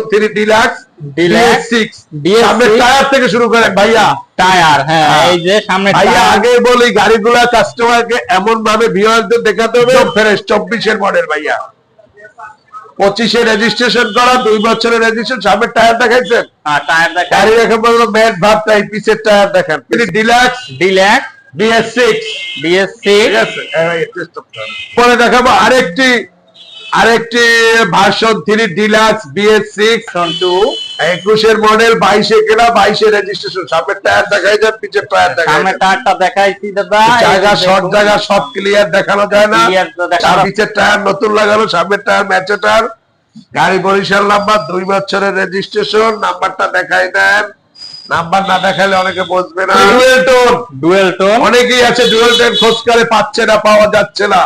Version three deluxe Deluxe, six সামনে tyre থেকে শুরু করেন ভাইয়া। টায়ার হ্যাঁ হ্যাঁ। এই যে সামনে ভাইয়া আগে বলি গাড়িগুলা কাস্টমারকে এমন ভাবে ভিউয়ারদের দেখাতে হবে ফ্রেশ চব্বিশের মডেল ভাইয়া। পঁচিশে রেজিস্ট্রেশন করা দুই বছরের রেজিস্ট্রেশন সামনে টায়ার দেখাইছেন? হ্যাঁ, টায়ার গাড়ি দেখেন ম্যাট পিসের টায়ার দেখেন। ডিলাক্স বিএস সিক্স বিএস হবে। পরে দেখাবো আরেকটি আরেকটি version three deluxe BS six two একুশের মডেল বাইশে কেনা বাইশে রেজিস্ট্রেশন সামনের টায়ার দেখাই যায় পিছের টায়ার দেখাই টায়ারটা দেখাইছি দাদা জায়গা শর্ট জায়গা সব ক্লিয়ার দেখানো যায় না। পিছের টায়ার নতুন লাগানো সামনের টায়ার ম্যাচে টায়ার গাড়ি বরিশাল নাম্বার দুই বছরের রেজিস্ট্রেশন নাম্বারটা দেখাই দেন। নাম্বার না দেখালে অনেকে বুঝবে না। ডুয়েল টোন ডুয়েল টোন অনেকেই আছে ডুয়েল টোন খোঁজ করে পাচ্ছে না পাওয়া যাচ্ছে না।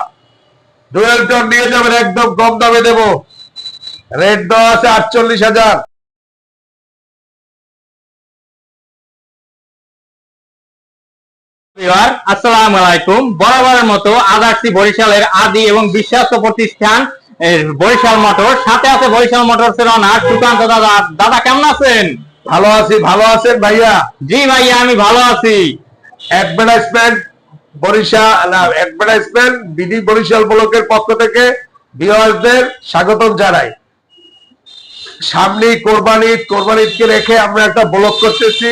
ডুয়েল টোন নিয়ে যাবেন একদম কম দামে দেবো। রেট দেওয়া আছে আটচল্লিশ হাজার। আসসালামু আলাইকুম। বরাবরের মতো আদার্সি বরিশালের আদি এবং বিশ্বাস প্রতিষ্ঠান বরিশাল মোটর সাথে আছে বরিশাল মোটরস এর অনার সুকান্ত দাদা। দাদা কেমন আছেন? ভালো আছি ভালো আছেন ভাইয়া? জি ভাইয়া আমি ভালো আছি। Advertisement Barishal advertisement BD Barishal ব্লকের পক্ষ থেকে ভিউয়ারদের স্বাগতম জানাই। সামনে কোরবানি ঈদ, কোরবানি ঈদকে রেখে আমরা একটা ব্লক করতেছি।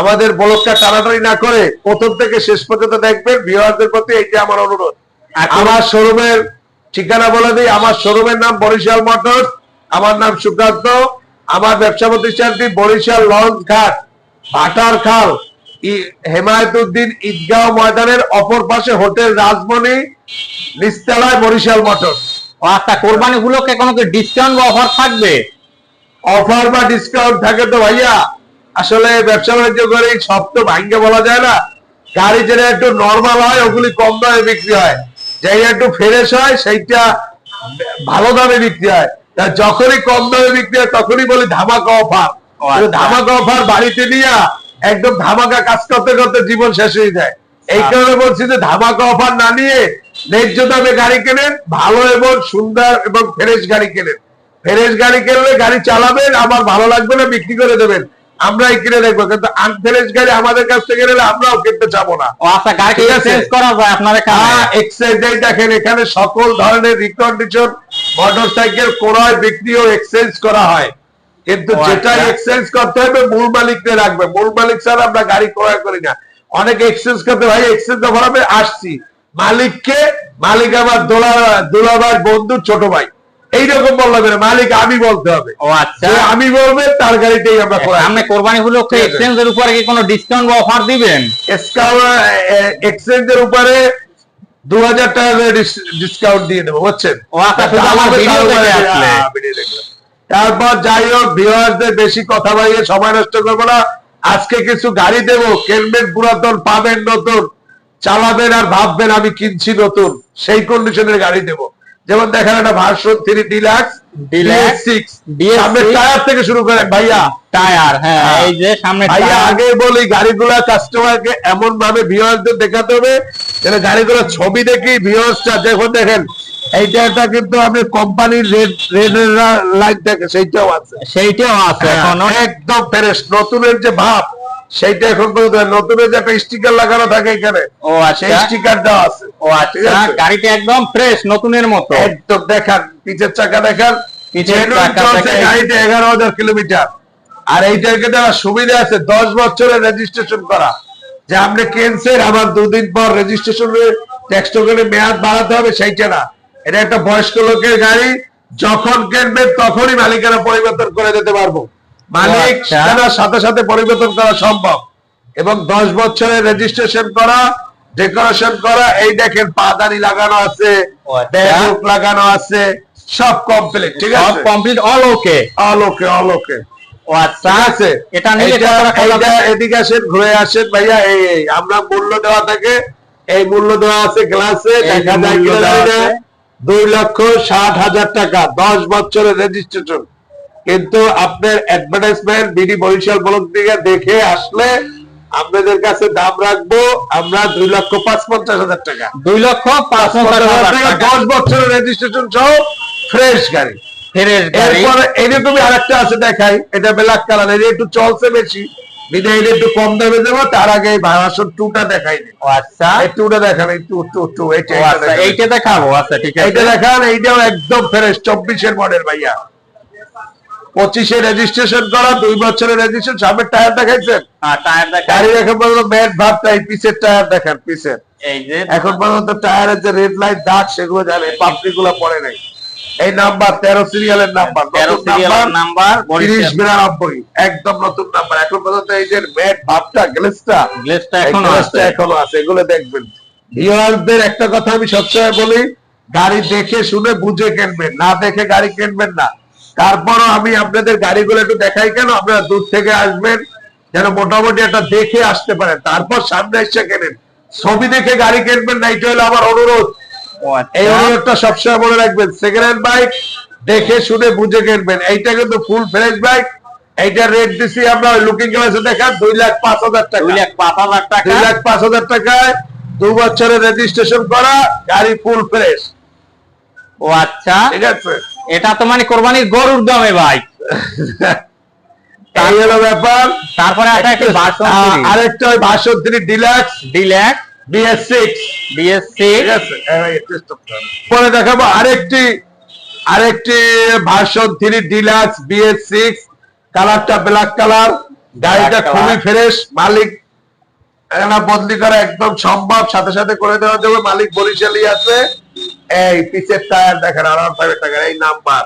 আমাদের ব্লকটা টানাটানি না করে প্রথম থেকে শেষ পর্যন্ত দেখবেন ভিউয়ারদের প্রতি এইটা আমার অনুরোধ। আমার শোরুমের ঠিকানা বলে দিই আমার শোরুমের নাম বরিশাল মোটরস আমার নাম সুকান্ত আমার ব্যবসা প্রতিষ্ঠানটি বরিশাল লঞ্চ ঘাট ভাটার খাল। হেমায়তুদ্দিন ঈদগাঁও ময়দানের অপর পাশে হোটেল রাজমণি নিস্তালায় বরিশাল ও আচ্ছা কোরবানি গুলোকে কোনো কি ডিসকাউন্ট বা অফার থাকবে? অফার বা ডিসকাউন্ট থাকে তো ভাইয়া। আসলে ব্যবসা বাণিজ্য করে সব তো ভাঙ্গে বলা যায় না। গাড়ি যেটা একটু নর্মাল হয় ওগুলি কম দামে বিক্রি হয়। যেটা একটু ফ্রেশ হয় সেইটা ভালো দামে বিক্রি হয়। যখনই কম দামে বিক্রি হয় তখনই বলি ধামাকা অফার আচ্ছা। ধামাকা অফার বাড়িতে নিয়ে একদম ধামাকা কাজ করতে করতে জীবন শেষ হয়ে যায়। এই আচ্ছা। কারণে বলছি যে ধামাকা অফার না নিয়ে ন্যায্য দামে গাড়ি কেনেন ভালো এবং সুন্দর এবং ফ্রেশ গাড়ি কেনেন। ফ্রেশ গাড়ি কিনলে গাড়ি চালাবেন আমার ভালো লাগবে না বিক্রি করে দেবেন। আমরাই কিনে দেখব কিন্তু আনফ্রেশ গাড়ি আমাদের কাছ থেকে আমরাও কিনতে চাবো না। ও আচ্ছা গাড়ি চেঞ্জ করা যায় আপনার এখানে? হ্যাঁ দেখেন এখানে সকল ধরনের রিকন্ডিশন মোটর সাইকেল ক্রয় বিক্রি ও এক্সচেঞ্জ করা হয়। কিন্তু যেটা আচ্ছা। এক্সচেঞ্জ করতে হবে মূল মালিককে রাখবে। মূল মালিক ছাড়া আমরা গাড়ি ক্রয় করি না। অনেকে এক্সচেঞ্জ করতে ভাই এক্সচেঞ্জ হবে আসছি। মালিককে মালিক আমার দোলা দোলাভাই বন্ধু ছোট ভাই। এইরকম বললাম না। মালিক আমি বলতে হবে। ও আচ্ছা। আমি বলবে তার গাড়িটাই আমরা কোরবানি গুলোকে ঠিক আছে। এক্সচেঞ্জের উপরে কি কোনো ডিসকাউন্ট বা অফার দিবেন? এক্সচেঞ্জের উপরে দু হাজার টাকা ডিসকাউন্ট দিয়ে দেবো বুঝছেন? ও আচ্ছা, আমার ভিডিও দেখে আসলে। তারপর যাই হোক ভিউয়ারদের বেশি কথা বাড়িয়ে সময় নষ্ট করব না। আজকে কিছু গাড়ি দেবো কিনবেন পুরাতন পাবেন নতুন চালাবেন আর ভাববেন আমি কিনছি নতুন সেই কন্ডিশনের গাড়ি দেবো। যেমন দেখেন একটা version three deluxe Deluxe, six DS6 সামনে টায়ার থেকে শুরু করেন ভাইয়া। টায়ার হ্যাঁ হ্যাঁ। এই যে সামনে ভাইয়া আগে বলি গাড়িগুলা কাস্টমারকে এমন ভাবে ভিউয়ারদের দেখাতে হবে যেন গাড়িগুলো ছবি দেখি ভিউয়ার্সটা দেখুন দেখেন। এইটা কিন্তু আপনি কোম্পানির রেড রেড লাইট দেখে সেইটাও আছে। সেইটাও আছে এখনও। হ্যাঁ, একদম ফ্রেশ নতুনের যে ভাব সেইটা এখন পর্যন্ত নতুনের যে একটা স্টিকার লাগানো থাকে এখানে ও আচ্ছা। স্টিকার দেওয়া আছে। ও আচ্ছা গাড়িটা একদম ফ্রেশ নতুনের মতো। একদম দেখান পিছের চাকা দেখান। পিছের চাকা গাড়িতে এগারো হাজার কিলোমিটার আর এইটার কিন্তু সুবিধা আছে দশ বছরের রেজিস্ট্রেশন করা। যে আপনি কেনছেন আবার দুদিন পর রেজিস্ট্রেশন ট্যাক্স টোকেনে মেয়াদ বাড়াতে হবে সেইটা না। এটা একটা বয়স্ক লোকের গাড়ি যখন কিনবেন তখনই মালিকানা পরিবর্তন করে দিতে পারব। মালিক আচ্ছা। সাথে সাথে পরিবর্তন করা সম্ভব। এবং দশ বছরের রেজিস্ট্রেশন করা ডেকোরেশন করা এই দেখেন পাদানি লাগানো আছে আচ্ছা। লাগানো আছে সব কমপ্লিট ঠিক আছে? কমপ্লিট অল ওকে অলোকে অলোকে ও আচ্ছা আছে এটা নিলে এইটা- কত টাকা এইটা লাগবে? এদিকে আসেন ঘুরে আসেন ভাইয়া এই এই আমরা মূল্য দেওয়া থাকে এই মূল্য দেওয়া আছে গ্লাসে দেখা যায় কিনা দেওয়া জানি না। আছে। দুই লক্ষ ষাট হাজার টাকা দশ বছরের রেজিস্ট্রেশন কিন্তু আপনার অ্যাডভার্টাইজমেন্ট বিডি বরিশাল ব্লক থেকে দেখে আসলে আপনাদের কাছে দাম রাখব আমরা দুই লক্ষ পাঁচ পঞ্চাশ হাজার টাকা দুই লক্ষ পাঁচ পঞ্চাশ হাজার টাকা দশ বছরের রেজিস্ট্রেশন সহ ফ্রেশ গাড়ি এরপরে এটা তুমি আরেকটা আছে দেখাই এটা ব্ল্যাক কালার এটা একটু চলছে বেশি বিদে এটা একটু কম দামে দেবো তার আগে এই টুটা দেখাই দিই আচ্ছা। টুটা দেখান এই টু টু টু এইটা ও এইটা আচ্ছা দেখাবো আচ্ছা ঠিক এইটা দেখান এইটাও একদম ফ্রেশ চব্বিশের মডেল ভাইয়া। পঁচিশে রেজিস্ট্রেশন করা দুই বছরের রেজিস্ট্রেশন সামনের টায়ার দেখাইছেন? গাড়ি এখন পর্যন্ত ম্যাট ভাবটা এই পিসের টায়ার দেখান পিসের। এই যে এখন পর্যন্ত টায়ারের যে রেড লাইট দাগ সেগুলো জানে পাপড়ি গুলো পড়ে নাই। এই নাম্বার তেরো সিরিয়ালের নাম্বার তেরো সিরিয়াল নাম্বার তিরিশ বিরানব্বই একদম নতুন নাম্বার। এখন পর্যন্ত এই যে ম্যাট ভাবটা গ্লেসটা গ্লেসটা এখনও আছে। এখনও আছে এগুলো দেখবেন। ভিউয়ারদের একটা কথা আমি সবসময় বলি গাড়ি দেখে শুনে বুঝে কিনবেন না দেখে গাড়ি কিনবেন না। তারপরও আমি আপনাদের গাড়িগুলো একটু দেখাই কেন আপনারা দূর থেকে আসবেন যেন মোটামুটি একটা দেখে আসতে পারেন। তারপর সামনে এসে কেনেন। ছবি দেখে গাড়ি কিনবেন না এটা হলো আমার অনুরোধ। আচ্ছা। এই অনুরোধটা সবসময় মনে রাখবেন সেকেন্ড হ্যান্ড বাইক দেখে শুনে বুঝে কিনবেন। এইটা কিন্তু ফুল ফ্রেশ বাইক এইটা রেট দিছি আমরা লুকিং গ্লাসে দেখা দুই লাখ পাঁচ হাজার টাকা। দুই লাখ পাঁচ হাজার টাকা। দুই লাখ পাঁচ হাজার টাকায় দু বছরের রেজিস্ট্রেশন করা গাড়ি ফুল ফ্রেশ ও আচ্ছা। ঠিক আছে? এটা তো মানে কোরবানির গরুর দমে ভাই তাই হলো ব্যাপার। তারপরে একটা ভাষণ আরেকটা ওই ভাষণ তিনি ডিল্যাক্স ডিলাক্স বিএস6 হ্যাঁ, পরে দেখাবো আরেকটি আরেকটি ভার্সন 3 ডিলাক্স বিএস6 কালারটা ব্ল্যাক কালার গাড়িটা খুবই ফ্রেশ মালিক বদলি করা একদম সম্ভব সাথে সাথে করে দেওয়া যাবে মালিক বরিশালই আছে। এই পিসের টায়ার দেখেন আরাম পাবে টাকার এই নাম্বার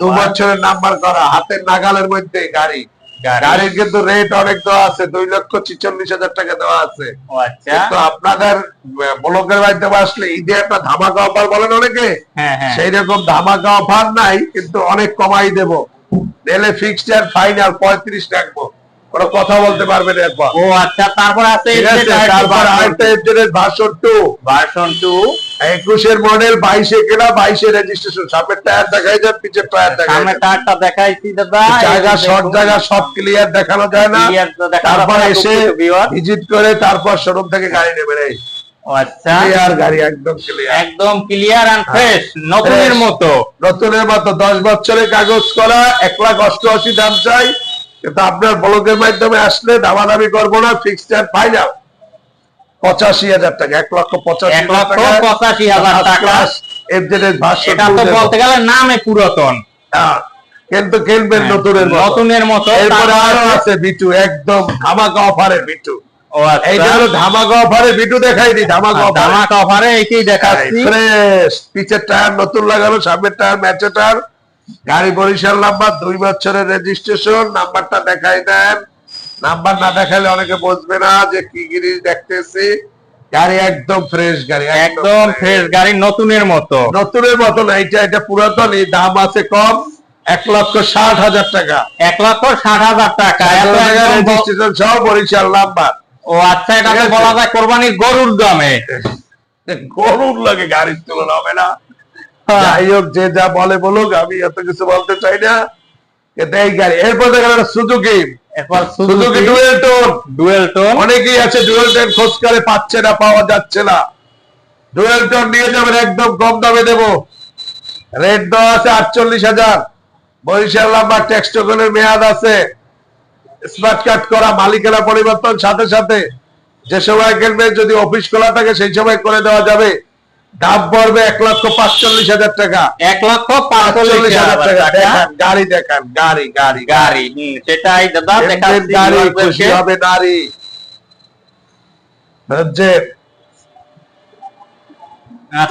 দু বছরের নাম্বার করা হাতের নাগালের মধ্যে গাড়ি। গাড়ির কিন্তু রেট অনেক দেওয়া আছে দুই লক্ষ ছিচল্লিশ হাজার টাকা দেওয়া আছে। আচ্ছা। কিন্তু আপনাদের ব্লকের মাধ্যমে আসলে ঈদে একটা ধামাকা অফার বলেন অনেকে হ্যাঁ হ্যাঁ। সেই রকম ধামাকা অফার নাই কিন্তু অনেক কমাই দেব। দিলে ফিক্সড আর ফাইনাল পঁয়ত্রিশ রাখব। কোনো কথা বলতে পারবেন একবার। ও আচ্ছা তারপর আছে তারপর আরেকটা ভার্সন টু ভার্সন টু একুশের মডেল বাইশে কেনা বাইশে রেজিস্ট্রেশন সামনের টায়ার দেখাই যায় পিছের টায়ার দেখাই সামনে টায়ারটা দেখাইছি দাদা জায়গা শর্ট জায়গা সব ক্লিয়ার দেখানো যায় না। তারপর এসে ভিজিট করে তারপর শোরুম থেকে গাড়ি নেবে আচ্ছা। ক্লিয়ার গাড়ি একদম ক্লিয়ার একদম ক্লিয়ার এন্ড ফ্রেশ নতুনের মতো। নতুনের মতো দশ বছরের কাগজ করা এক লাখ অষ্টআশি দাম চাই। কিন্তু আপনার ব্লগের মাধ্যমে আসলে দামাদামি করব না ফিক্সড এন্ড ফাইনাল পঁচাশি হাজার টাকা এক লক্ষ পঁচাশি পঁচাশি হাজার টাকা। এটা তো বলতে গেলে নামে পুরাতন। কিন্তু কিনবেন হ্যাঁ, নতুনের নতুনের মতো এরপরে আরও আছে- বিটু একদম ধামাকা অফারে বিটু। আচ্ছা। এইটা হলো ধামাকা অফারে বিটু দেখাই দি ধামাকা অফারে। অফারে এইটাই দেখাচ্ছি। ফ্রেশ পিছের টায়ার নতুন লাগানো সামনের টায়ার ম্যাচের টায়ার। গাড়ি বরিশাল নাম্বার দুই বছরের রেজিস্ট্রেশন নাম্বারটা দেখাই দেন। নাম্বার না দেখালে অনেকে বুঝবে না যে কি জিনিস দেখতেছি। গাড়ি একদম ফ্রেশ গাড়ি একদম ফ্রেশ গাড়ি নতুনের মতো। নতুনের মতো না এটা এটা পুরাতন এই দাম আছে কম এক লক্ষ ষাট হাজার টাকা। এক লক্ষ ষাট হাজার টাকা। রেজিস্ট্রেশন সহ বরিশাল নাম্বার। ও আচ্ছা এটা। বলা যায় কোরবানির গরুর দামে। গরুর লাগে গাড়ির তুলনা হবে না। হ্যাঁ। যাই হোক যে যা বলে বলুক আমি এত কিছু বলতে চাই না। এই গাড়ি। এরপর সুজুকি এরপর Suzuki Suzuki dual tone dual tone অনেকেই আছে ডুয়েল টোন খোঁজ করে পাচ্ছে না পাওয়া যাচ্ছে না। ডুয়েল টোন নিয়ে যাবেন একদম কম দামে দেব। রেট দেওয়া আছে আটচল্লিশ হাজার। বরিশাল নাম্বার মেয়াদ আছে। স্মার্ট কার্ড করা মালিকানা পরিবর্তন সাথে সাথে। যে সময় কিনবেন যদি অফিস খোলা থাকে সেই সময় করে দেওয়া যাবে। দাম পড়বে এক লক্ষ পাঁচচল্লিশ হাজার টাকা। এক লক্ষ পাঁচচল্লিশ হাজার টাকা। গাড়ি দেখান গাড়ি গাড়ি। গাড়ি সেটাই দাদা গাড়ি খুশি হবে নারী।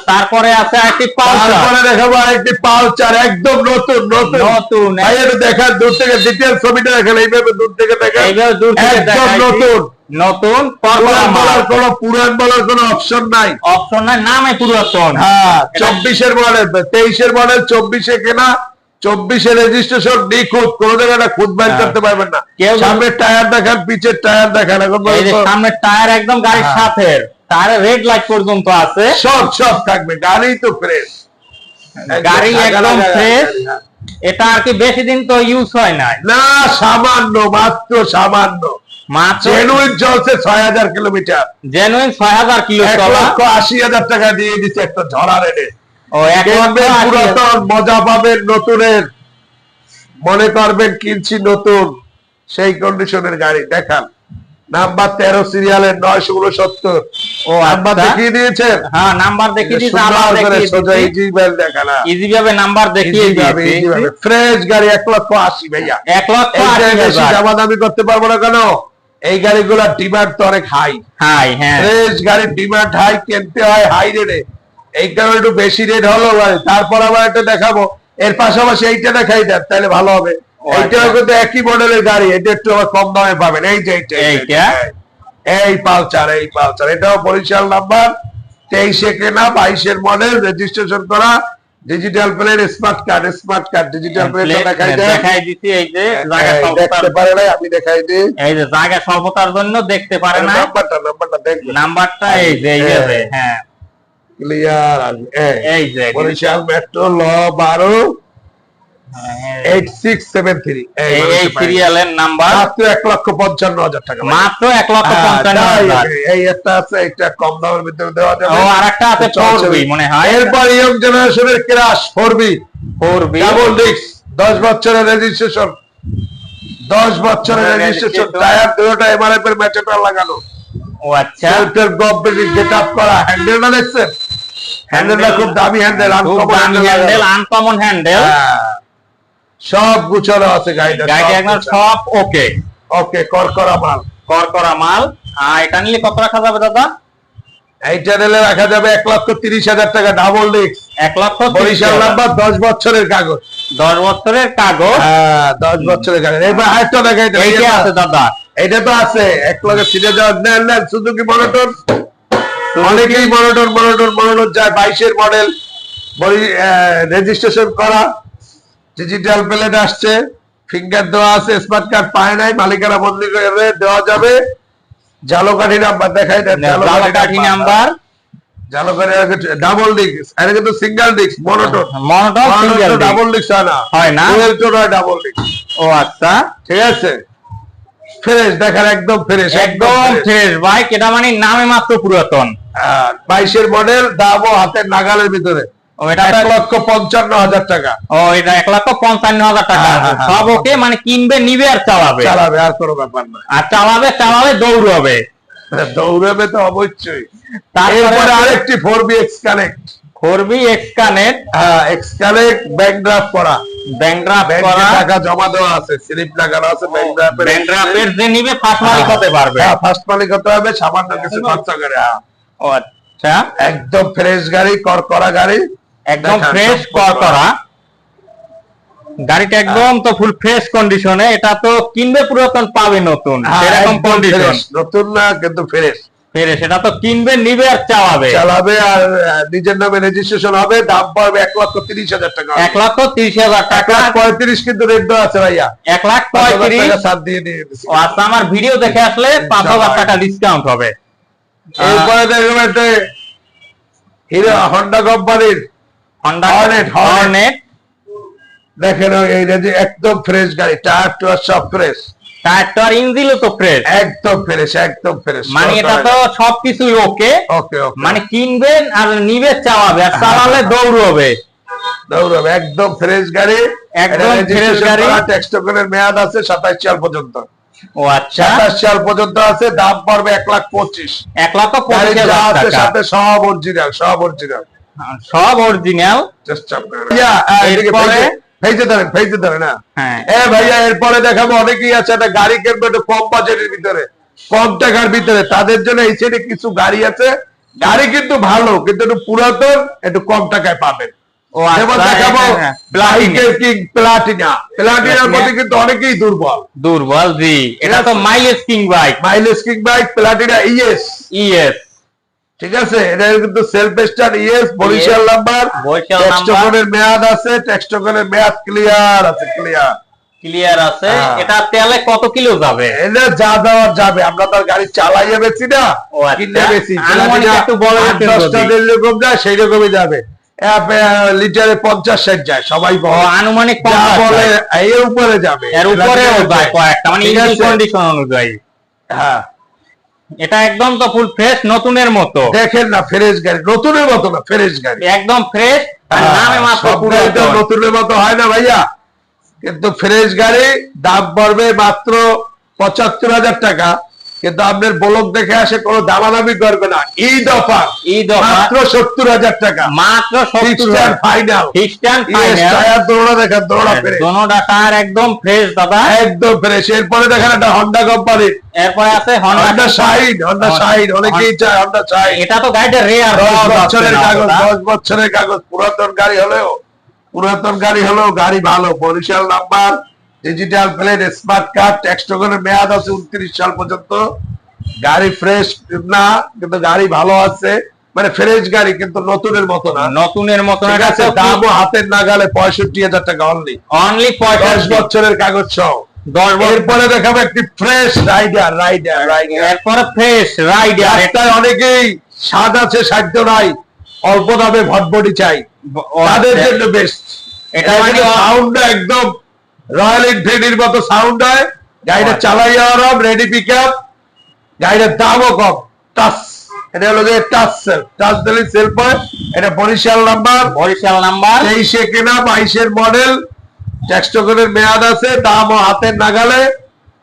তারপরে আছে একটি পালসার। তারপরে দেখাবো আরেকটি পালচার একদম নতুন নতুন। নতুন ভাই একটু দেখান দূর থেকে দ্বিতীয় ছবিটা দেখেন এইভাবে দূর থেকে দেখেন। এইভাবে দূর থেকে একদম নতুন। নতুন পুরান বলার পরপর কোনো পুরান বলার কোনো অপশন নাই। অপশন নাই নামে পুরাতন। হ্যাঁ চব্বিশের মডেল তেইশের মডেল চব্বিশে কেনা চব্বিশে রেজিস্ট্রেশন নিখুঁত কোন জায়গায় খুঁত বাইর হ্যাঁ। করতে পারবেন না। সামনের টায়ার দেখান পিছের টায়ার দেখান এখন এই যে পর্যন্ত সামনের টায়ার একদম গাড়ির হ্যাঁ। সাথে টায়ারে রেড লাইট পর্যন্ত আছে। সব সব থাকবে গাড়ি তো ফ্রেশ গাড়ি একদম ফ্রেশ এটা আর কি বেশি দিন তো ইউজ হয় না সামান্য মাত্র সামান্য। জেনুইন চলছে ছয় হাজার কিলোমিটার। জেনুইন ছয় হাজার কিলো এক চলা। লক্ষ আশি হাজার টাকা দিয়ে দিচ্ছে একটা ঝরা রেটে ও ও, এক লক্ষ কিনবেন আশি পুরাতন মজা পাবেন নতুনের। মনে করবেন কিনছি নতুন। সেই কন্ডিশনের গাড়ি দেখান। নাম্বার তেরো সিরিয়ালের নয়শো উনসত্তর। ও নাম্বার আচ্ছা দেখিয়ে দিয়েছেন? হ্যাঁ নাম্বার দেখিয়ে দিয়েছে সোজা ইজি ভাবে নাম্বার দেখিয়ে দিয়েছে। ফ্রেশ গাড়ি এক লক্ষ আশি ভাইয়া। এক লক্ষ আশি বেশি হাজার। দামি করতে পারব না কেন? এই গাড়িগুলোর ডিমান্ড তো অনেক হাই হাই হ্যাঁ। ফ্রেশ গাড়ির ডিমান্ড হাই কিনতে হয় হাই রেটে এই কারণে একটু বেশি রেট হলো ভাই। তারপর আবার একটা দেখাবো। এর পাশাপাশি এইটা দেখাই দেন তাহলে ভালো হবে। ও এইটাও আচ্ছা। কিন্তু একই মডেলের গাড়ি। এটা একটু আবার কম দামে পাবেন। এই যে এইটা এইটা? এই। পালচার এই পালচার এটাও বরিশাল নাম্বার। তেইশে কেনা বাইশের মডেল রেজিস্ট্রেশন করা। Digital plate smart card smart card digital plate দেখাই হ্যাঁ, দেয় দেখাই দিছি এই যে হ্যাঁ, জায়গা দেখতে পারে না আমি দেখাই দিই। এই যে জায়গা স্বল্পতার জন্য দেখতে পারে না। নাম্বারটা নাম্বারটা দেখবেন নাম্বারটা এই যে এই যে হ্যাঁ। ক্লিয়ার হ্যাঁ। এই যে বরিশাল মেট্রো ল 12 দশ বছরের রেজিস্ট্রেশন দশ বছরের রেজিস্ট্রেশন। টায়ার দুটোটা এমআরএফ এর লাগানো। ও আচ্ছা। সেলফের গভর্নমেন্ট গেট আপ করা হ্যান্ডেলটা দেখছেন? হ্যান্ডেলটা খুব দামি হ্যান্ডেল হ্যান্ডেল আনকমন হ্যান্ডেল সব গুছানো আছে গাড়িটা গাড়ি একদম সব ওকে। ওকে করকরা মাল। কর করা মাল। আর এটা নিলে কত রাখা যাবে দাদা? এই চ্যানেলে রাখা যাবে এক লক্ষ তিরিশ হাজার টাকা ডাবল ডিস্ক এক লক্ষ বরিশাল নাম্বার দশ বছরের কাগজ। দশ বছরের কাগজ? হ্যাঁ দশ বছরের কাগজ। এবার আরেকটা দেখাই দেন। এইটা আছে দাদা। এটা তো আছে। এক লগে সিটে যাওয়ার সুজুকি মনোটন অনেকেই মনোটন মনোটন মনোটন যায় বাইশের মডেল রেজিস্ট্রেশন করা। ডিজিটাল প্লেট আসছে ফিঙ্গার দেওয়া আছে স্মার্ট কার্ড পায় নাই মালিকানা বদলি করে দেওয়া যাবে। জালোকাঠি নাম্বার দেখাই নাম্বার ডাবল ডিস্ক এটা কিন্তু single disc monotone monotone single double disc হয় না। হয় না? ডুয়েল হয় ডাবল ডিস্ক ও আচ্ছা। ঠিক আছে? ফ্রেশ দেখার একদম ফ্রেশ একদম ফ্রেশ মানে নামে মাত্র পুরাতন। বাইশের মডেল দামও হাতের নাগালের ভিতরে। এটা এক লক্ষ পঞ্চান্ন হাজার টাকা। ও এটা এক লক্ষ পঞ্চান্ন হাজার টাকা। সব। ওকে মানে কিনবে নিবে আর চালাবে। চালাবে আর কোনো ব্যাপার না আর চালাবে চালাবে দৌড়বে। দৌড়াবে তো অবশ্যই। তারপরে তারপরে আরেকটি four B X connect. X connect. হ্যাঁ এক্স কানেক্ট ব্যাংক ড্রাফট করা। ব্যাংক ড্রাফট করা। টাকা জমা দেওয়া আছে স্লিপ লাগানো আছে ব্যাংক ড্রাফটের। ব্যাংক ড্রাফটের যে নিবে ফার্স্ট মালিক হতে পারবে। হ্যাঁ ফার্স্ট মালিক হতে হবে সামান্য কিছু খরচা করে হ্যাঁ। আচ্ছা। একদম ফ্রেশ গাড়ি কর করা গাড়ি। একদম ফ্রেশ কর গাড়িটা একদম তো ফুল ফ্রেশ কন্ডিশনে এটা তো কিনবে পুরাতন পাবে নতুন। হ্যাঁ, সেরকম একদম কন্ডিশন নতুন না কিন্তু ফ্রেশ ফ্রেশ এটা তো কিনবে নিবে আর চালাবে। চালাবে আর নিজের নামে রেজিস্ট্রেশন হবে দাম পড়বে এক লক্ষ তিরিশ হাজার টাকা। এক লক্ষ তিরিশ হাজার টাকা। লাখ পঁয়ত্রিশ কিন্তু রেট দেওয়া আছে ভাইয়া। এক লাখ পঁয়ত্রিশ। দিয়ে দিয়ে আচ্ছা আমার ভিডিও দেখে আসলে পাঁচ হাজার টাকা ডিসকাউন্ট হবে। এরপরে দেখবেন হিরো হন্ডা কোম্পানির হন্ডা Hornet, Hornet। হর্নেট দেখেন ওই যে একদম ফ্রেশ গাড়ি টায়ার টুয়ার সব ফ্রেশ টায়ার ইঞ্জিনও তো ফ্রেশ একদম ফ্রেশ একদম ফ্রেশ মানে এটা তো সবকিছুই ওকে ওকে ওকে মানে কিনবেন আর নিবে চালাবে। আর চালালে দৌড়বে। দৌড়বে। একদম ফ্রেশ গাড়ি। একদম গাড়ি। মেয়াদ আছে সাতাশ সাল পর্যন্ত। ও আচ্ছা। সাতাশ সাল পর্যন্ত আছে দাম পড়বে এক লাখ পঁচিশ। এক পঁচিশ আছে সাথে সব অরিজিনাল সব অরিজিনাল সব অরিজিনাল ফেইজে ধরেন ধরেন হ্যাঁ। এ ভাইয়া এরপরে দেখাবো অনেকেই আছে একটা গাড়ি কিনবে একটু কম বাজেটের ভিতরে কম টাকার ভিতরে। তাদের জন্য এই সাইডে কিছু গাড়ি আছে। গাড়ি কিন্তু ভালো কিন্তু একটু পুরাতন একটু কম টাকায় পাবেন। আচ্ছা, দেখাবো হ্যাঁ, হ্যাঁ, কিং প্লাটিনা প্লাটিনার। প্রতি কিন্তু অনেকেই দুর্বল। দুর্বল জি। এটা তো mileage king bike mileage king bike Platina ES ES ঠিক আছে? এটা কিন্তু self start ES Barishal number Barishal tax number. টোকনের মেয়াদ আছে ট্যাক্স মেয়াদ ক্লিয়ার আছে ক্লিয়ার ক্লিয়ার আছে। এটা তেলে কত কিলো যাবে? এলে যা দেওয়ার যাবে। আমরা তো গাড়ি চালাইয়া বেছি না। কিনে বেছি আনুমানিক একটু বড় দশটা যদি। যেরকম যায় সেই রকমই যাবে। এ- এ- লিটারে পঞ্চাশ ষাট যায় সবাই আনুমানিক বলে এর উপরে যাবে। এর কয়েকটা মানে? কন্ডিশন অনুযায়ী। হ্যাঁ। এটা একদম তো ফুল ফ্রেশ নতুনের মতো। দেখেন না ফ্রেশ গাড়ি নতুনের মতো না ফ্রেশ গাড়ি। একদম ফ্রেশ নামে মাত্র পুরো নতুনের মতো হয় না ভাইয়া। কিন্তু ফ্রেশ গাড়ি দাম পড়বে মাত্র পঁচাত্তর হাজার টাকা। কিন্তু আপনার ব্লক দেখে আসে কোনো দামাদামি করবে না। ঈদ অফার। ঈদ। মাত্র সত্তর হাজার টাকা। মাত্র ফাইনাল খ্রিস্টান টায়ার দৌড়া দেখেন দৌড়া ফ্রেশ দোনোটা টায়ার একদম ফ্রেশ দাদা। একদম ফ্রেশ এরপরে দেখেন একটা হন্ডা কোম্পানির এরপরে আছে Honda Honda Shine Honda Shine অনেকেই চায় হন্ডা শাইন এটা তো গাড়িটা রেয়ার দশ বছরের কাগজ দশ বছরের কাগজ। পুরাতন গাড়ি হলেও পুরাতন গাড়ি হলেও গাড়ি ভালো। Barishal number digital plate smart card tax টোকনের মেয়াদ আছে উনত্রিশ সাল পর্যন্ত গাড়ি ফ্রেশ না কিন্তু গাড়ি ভালো আছে মানে ফ্রেশ গাড়ি কিন্তু নতুনের মতো না নতুনের মতন ঠিক এটা আছে দামও হাতের নাগালে পঁয়ষট্টি হাজার টাকা অনলি অনলি দশ পঁয়ত্রিশ বছরের কাগজ সহ দশ বছর দেখাবো একটি ফ্রেশ রাইডার রাইডার রাইডার এরপরে ফ্রেশ রাইডার রাস্তায় অনেকেই স্বাদ আছে সাধ্য নাই অল্প দামে ভটভটি চাই তাদের জন্য বেস্ট এটা এটা সাউন্ডটা একদম রয়্যাল এনফিল্ডের মতো সাউন্ড হয় গাড়িটা চালাই আরাম রেডি পিক আপ গাড়িটার দামও কম। টাস এটা হলো যে টাচ সেল টাচ দিলে সেল হয় এটা বরিশাল নাম্বার বরিশাল নাম্বার তেইশে কেনা বাইশের মডেল ট্যাক্সটোকনের মেয়াদ আছে দামও হাতের নাগালে।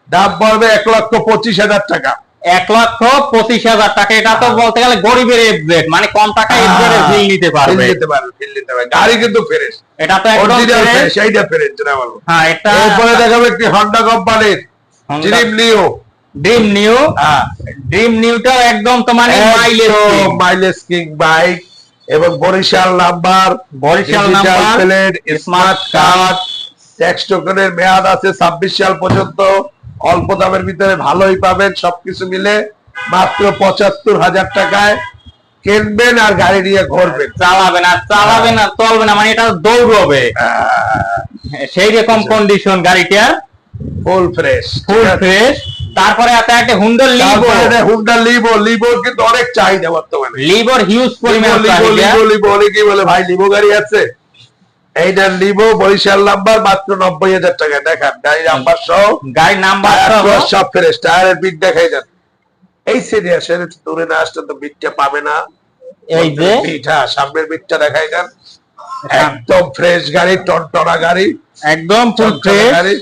দাম পড়বে এক লক্ষ পঁচিশ হাজার টাকা। এক লক্ষ পঁচিশ হাজার টাকা। এটা তো বলতে গেলে গরিবের এফজেড মানে কম টাকা এফজেড ফিল নিতে পারবে। নিতে পারবে নিতে পারবে। গাড়ি কিন্তু ফ্রেশ এটা তো একদম ফ্রেশ এইটা ফ্রেশ বলব হ্যাঁ এটা এরপরে দেখাবো একটি হন্ডা কোম্পানির ড্রিম লিও ড্রিম নিউ হ্যাঁ। ড্রিম নিউটাও একদম তো মানে মাইলেজ মাইলেজ কিং বাইক এবং Barishal number. Barishal number plate smart card tax টোকনের মেয়াদ আছে ছাব্বিশ সাল পর্যন্ত। অল্প দামের ভিতরে ভালোই পাবেন সবকিছু মিলে মাত্র পঁচাত্তর হাজার টাকায় কিনবেন আর গাড়ি নিয়ে ঘুরবেন। চালাবেন আর চালাবেন আর চলবে না মানে এটা দৌড়বে। সেই রকম কন্ডিশন গাড়িটা ফুল ফ্রেশ ফুল ফ্রেশ তারপরে আছে একটা হুন্ডার লিভো হুন্ডা লিভো লিভো কিন্তু অনেক চাহিদা বর্তমানে। লিভোর হিউজ পরিমাণ চাহিদা। লিভো লিভো অনেকেই বলে ভাই লিভো গাড়ি আছে। এইটার লিভো বরিশাল নাম্বার মাত্র নব্বই হাজার টাকা। দেখান নাম্বার সহ গাড়ির নাম্বার সব ফ্রেশ টায়ারের বিট দেখাই যান এই দূরে না আসলে তো বিটটা পাবে না। এই যে? বিট হ্যাঁ সামনের বিটটা দেখাই যান একদম ফ্রেশ গাড়ি টনটনা গাড়ি। একদম ফুল ফ্রেশ গাড়ি।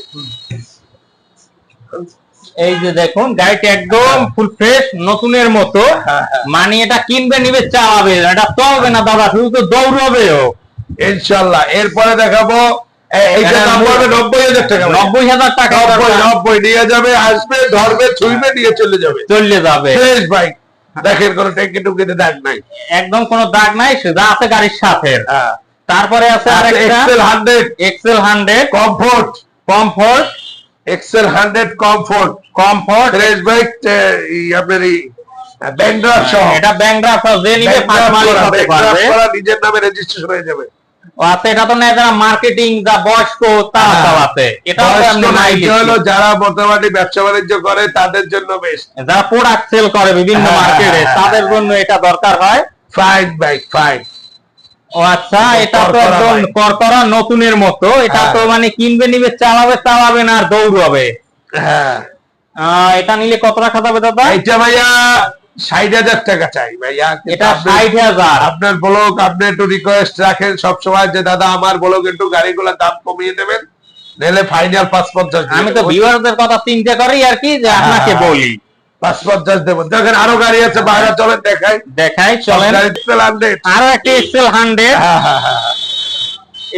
এই যে দেখুন গাড়িটা একদম ফুল ফ্রেশ নতুনের মতো। হ্যাঁ, হ্যাঁ। মানে এটা কিনবে নিবে চালাবে। এটা চলবে না দাদা শুধু তো দৌড়বেও। ইনশাল্লাহ এরপরে দেখাবো এইটা দাম পড়বে নব্বই হাজার টাকা নব্বই হাজার টাকা নব্বই নব্বই নিয়ে যাবে আসবে ধরবে ছুঁইবে নিয়ে চলে যাবে। চলে যাবে। ফ্রেশ বাইক দেখেন কোনো টেকে টুকিতে দাগ নাই। একদম কোনো দাগ নাই শুধু আছে গাড়ির সাথে। তারপরে আছে Excel hundred Excel hundred comfort comfort Excel hundred comfort comfort fresh bike আপনার এই ব্যাংড্রা সহ। এটা যে নিবে নিজের নামে রেজিস্ট্রেশন হয়ে যাবে। আছে এটা তো না যারা মার্কেটিং যা বয়স্ক তারা হ্যাঁ। এটা হলো যারা মোটামুটি ব্যবসা বাণিজ্য করে তাদের জন্য বেশ যারা প্রোডাক্ট সেল করে বিভিন্ন হ্যাঁ, মার্কেটে হ্যাঁ, তাদের জন্য এটা দরকার হয়। ফাইন ফাইন ও আচ্ছা এটা তো করকরা একদম করকরা নতুনের মতো। এটা। তো মানে কিনবে নিবে চালাবে চালাবে না আর দৌড়বে। হ্যাঁ। এটা নিলে কত টাকা যাবে দাদা? ভাইয়া ষাট হাজার টাকা চাই ভাইয়া। এটা ষাট হাজার। আপনার ব্লগ আপনি একটু রিকোয়েস্ট রাখেন সবসময় যে দাদা আমার ব্লগ একটু গাড়িগুলোর দাম কমিয়ে দেবেন নাহলে ফাইনাল পাঁচ পঞ্চাশ আমি তো। ভিউয়ারদের কথা চিন্তা করি আর কি যে আপনাকে হ্যাঁ। বলি। পাঁচ পঞ্চাশ দেবো। দেখেন আরও গাড়ি আছে বাইরে চলেন দেখাই। দেখাই চলেন। গাড়ি হান্ড্রেড আরও একটা এক্সেল হান্ড্রেড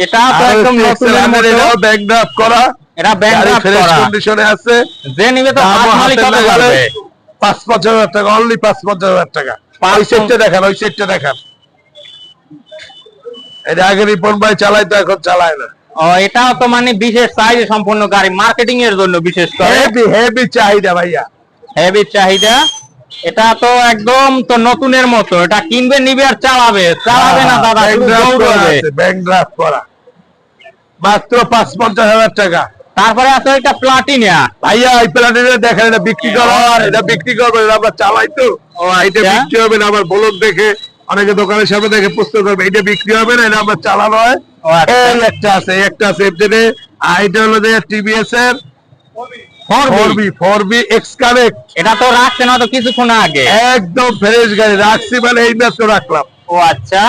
এটা তো একদম নতুনের মতো। ব্যাক ড্রাফ করা। এটা ব্যাংক করা। কন্ডিশনে আছে। যে নিবে তো দামও মালিক হাতের হতে নাগালে পারবে। পাঁচ পঞ্চাশ হাজার টাকা অনলি পাঁচ পঞ্চাশ হাজার টাকা। ওই সেটটা দেখান ওই সেটটা দেখান। এটা আগে রিপন ভাই চালাইতো এখন চালায় না। এটাও তো মানে বিশেষ চাহিদা সম্পূর্ণ গাড়ি মার্কেটিং এর জন্য বিশেষ করে। হেভি হেভি চাহিদা ভাইয়া। হেভি চাহিদা। এটা তো একদম তো নতুনের মতো। এটা কিনবে নিবে আর চালাবে। চালাবে না দাদা ব্যাংক ড্রাফট করা। মাত্র পাঁচ পঞ্চাশ হাজার টাকা। তারপরে আছে একটা প্লাটিনিয়া। ভাইয়া এই প্ল্যানেটে দেখেন এটা বিক্রি করা এটা বিক্রি করবে এটা আমরা চালাই তো। ও এটা আচ্ছা। বিক্রি হবে না আমার বলক দেখে। অনেকে দোকানের সামনে দেখে পুস্তক করবে এটা বিক্রি হবে না এটা আমরা চালানো হয়? ও আচ্ছা। একটা আছে একটা আছে এফজেডে আর এটা হলো যে টিভিএস এর এটা তো রাখছেন হয়তো কিছুক্ষণ আগে। একদম ফ্রেশ গাড়ি রাখছি মানে এই মাত্র রাখলাম। ও আচ্ছা।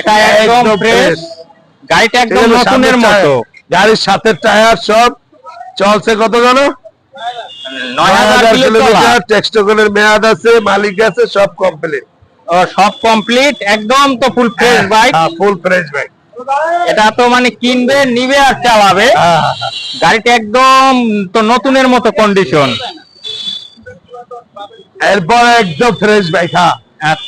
এটা একদম ফ্রেশ গাড়িটা একদম নতুনের মতো। গাড়ির সাথে টায়ার সব চলছে কত জানো? নয় হাজার কিলো চলা। টেক্সটোকনের মেয়াদ আছে মালিক আছে সব কমপ্লিট সব কমপ্লিট একদম তো full fresh bike full fresh bike এটা তো মানে কিনবে নিবে আর চালাবে। হ্যাঁ, গাড়িটা একদম তো নতুনের মতো কন্ডিশন এরপর একদম ফ্রেশ বাইক হ্যাঁ।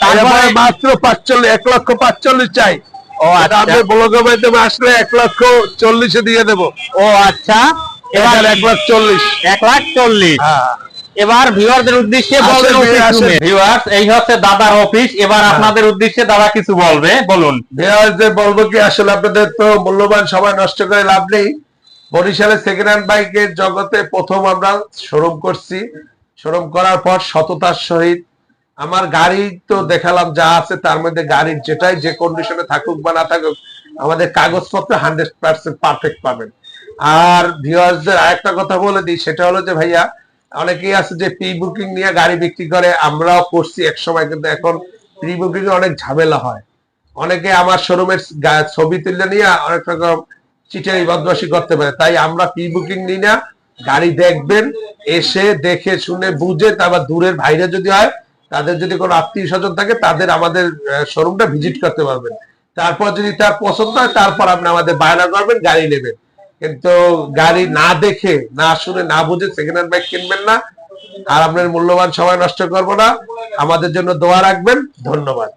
তারপরে মাত্র পাঁচচল্লিশ এক লক্ষ পাঁচচল্লিশ চাই। ও আচ্ছা। আপনি ব্লগের মাধ্যমে আসলে এক লক্ষ চল্লিশে দিয়ে দেবো। ও আচ্ছা। এবার এক লাখ চল্লিশ। এক লাখ চল্লিশ। হ্যাঁ। এবার ভিউয়ারদের উদ্দেশ্যে বলবেন ভিউয়ার্স এই হচ্ছে দাদার অফিস। এবার হ্যাঁ। আপনাদের উদ্দেশ্যে দাদা কিছু বলবে বলুন। ভিউয়ার্সদের বলব কি আসলে আপনাদের তো মূল্যবান সময় নষ্ট করে লাভ নেই। বরিশালে সেকেন্ড হ্যান্ড বাইকের জগতে প্রথম আমরা শোরুম করছি। শোরুম করার পর সততার সহিত আমার গাড়ি তো দেখালাম যা আছে, তার মধ্যে গাড়ির যেটাই যে কন্ডিশনে থাকুক বা না থাকুক, আমাদের কাগজপত্র হান্ড্রেড পার্সেন্ট পারফেক্ট পাবেন। আর ভিউয়ার্সদের আরেকটা কথা বলে দিই, সেটা হলো যে ভাইয়া, অনেকেই আছে যে প্রি বুকিং নিয়ে গাড়ি বিক্রি করে, আমরাও করছি এক সময়, কিন্তু এখন প্রি বুকিং অনেক ঝামেলা হয়। অনেকে আমার শোরুমের ছবি তুলে নিয়ে অনেক রকম চিটারি বদমাসি করতে পারে, তাই আমরা প্রি বুকিং নিই না, গাড়ি দেখবেন, এসে দেখে শুনে বুঝে তারপর দূরের ভাইরা যদি হয় তাদের যদি কোনো আত্মীয় স্বজন থাকে, তাদের আমাদের শোরুমটা ভিজিট করতে পারবেন। তারপর যদি তার পছন্দ হয়, তারপর আপনি আমাদের বায়না করবেন, গাড়ি নেবেন। কিন্তু গাড়ি না দেখে, না শুনে, না বুঝে সেকেন্ড হ্যান্ড বাইক কিনবেন না। আর আপনার মূল্যবান সময় নষ্ট করব না। আমাদের জন্য দোয়া রাখবেন। ধন্যবাদ।